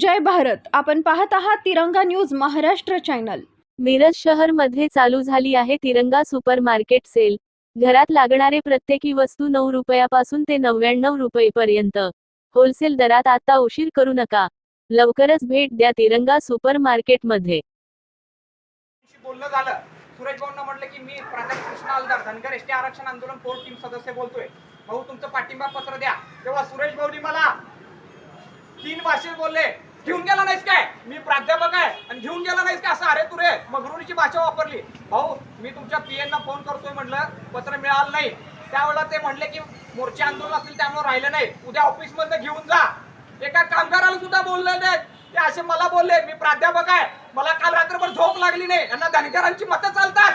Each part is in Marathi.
जय भारत. आपण पाहत आहात तिरंगा न्यूज महाराष्ट्र चॅनल. मिरज शहरमध्ये चालू झाली आहे तिरंगा सुपर मार्केट सेल. घरात लागणारे प्रत्येकी वस्तू नऊ रुपयापासून ते नव्याण्णव रुपयेपर्यंत. होलसेल दरात आता उशीर करू नका. लवकरच भेट द्या तिरंगा सुपर मार्केटमध्ये शी बोलणं झालं. सुरेश भाऊंना म्हटलं की मी प्राध्यापक कृष्ण आलदार धनगर एसटी आरक्षण आंदोलन कोर टीम सदस्य बोलतोय. भाऊ तुमचं पाठिंबा पत्र द्या. तेव्हा सुरेश भाऊनी मला तीन भाषेत बोलले. घेऊन गेला नाहीस काय? मी प्राध्यापक आहे आणि घेऊन गेला नाहीस काय? असं अरे तुरे मगरुणीची भाषा वापरली. भाऊ मी तुमच्या पीएन ला फोन करतोय म्हटलं पत्र मिळालं नाही. त्यावेळेला ते म्हणले की मोर्चे आंदोलन असेल त्यामुळे राहिलं नाही उद्या ऑफिस मधनं घेऊन जा. एका कामगाराला सुद्धा बोलले नाहीत. ते असे मला बोलले मी प्राध्यापक आहे. मला काल रात्रभर झोप लागली नाही. यांना धनगरांची मतं चालतात.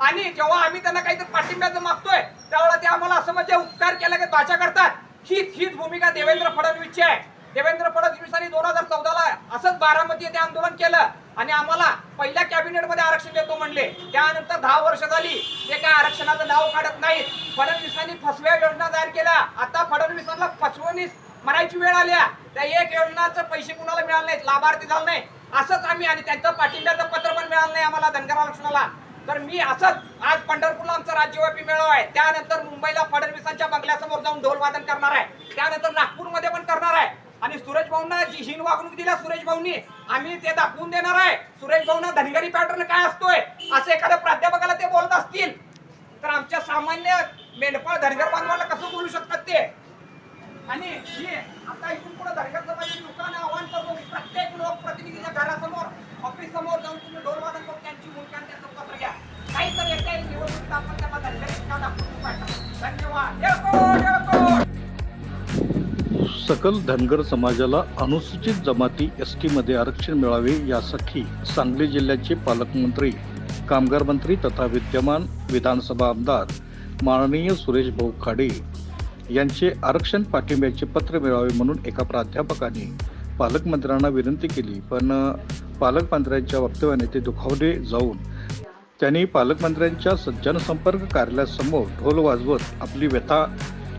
आणि जेव्हा आम्ही त्यांना काहीतरी पाठिंब्याचं मागतोय त्यावेळेला ते आम्हाला असं म्हणजे उपकार केला की भाषा करतात. हीच हीच भूमिका देवेंद्र फडणवीसची आहे. देवेंद्र फडणवीसांनी दोन हजार चौदाला असंच बारामती येथे आंदोलन केलं आणि आम्हाला पहिल्या कॅबिनेटमध्ये आरक्षण देतो म्हणले. त्यानंतर दहा वर्ष झाली ते काय आरक्षणाचं नाव काढत नाहीत. फडणवीसांनी फसव्या योजना तयार केल्या. आता फडणवीसांना फसवणीस म्हणायची वेळ आल्या त्या एक योजनाचं पैसे कुणाला मिळाले नाहीत लाभार्थी झालं नाही असंच आम्ही आणि त्यांचं पाठिंब्याचं पत्र पण मिळालं नाही आम्हाला धनगर आरक्षणाला. तर मी असंच आज पंढरपूरला आमचा राज्यव्यापी मेळावा आहे. त्यानंतर मुंबईला फडणवीसांच्या बंगल्यासमोर जाऊन ढोलवादन करणार आहे. त्यानंतर नागपूरमध्ये पण करणार आहे आणि सुरेश भाऊंना जी हीन वागणूक दिल्या सुरेश भाऊंनी. आम्ही ते दाखवून देणार आहे. सुरेश भाऊंना धनगरी पॅटर्न काय असतोय? असं एखाद्या प्राध्यापकाला ते बोलत असतील. तर आमच्या सामान्य मेंढपाळ धनगर बांधवाला कसं बोलू शकतात ते? आणि हे आता इथून पुढे धनगर समाजाची लोकांना आव्हान करतो. की प्रत्येक लोकप्रतिनिधीच्या घरासमोर ऑफिस समोर जाऊन तुम्ही ढोल वादन करून त्यांची भूमिका त्यांचं पत्र घ्या. काही तर येत्या निवडणूक आपण त्यांना धनगरी दाखवून धन्यवाद. हो, हो. सकल धनगर समाजाला अनुसूचित जमाती एसमध्ये आरक्षण मिळावे यासाठी सांगली जिल्ह्याचे पालकमंत्री कामगार मंत्री तथा विद्यमान विधानसभा आमदार माननीय सुरेश भाऊ खाडे यांचे आरक्षण पाठिंब्याचे पत्र मिळावे म्हणून एका प्राध्यापकाने पालकमंत्र्यांना विनंती केली. पण पालकमंत्र्यांच्या वक्तव्याने ते दुखावले जाऊन त्यांनी पालकमंत्र्यांच्या जनसंपर्क कार्यालयासमोर ढोल वाजवत आपली व्यथा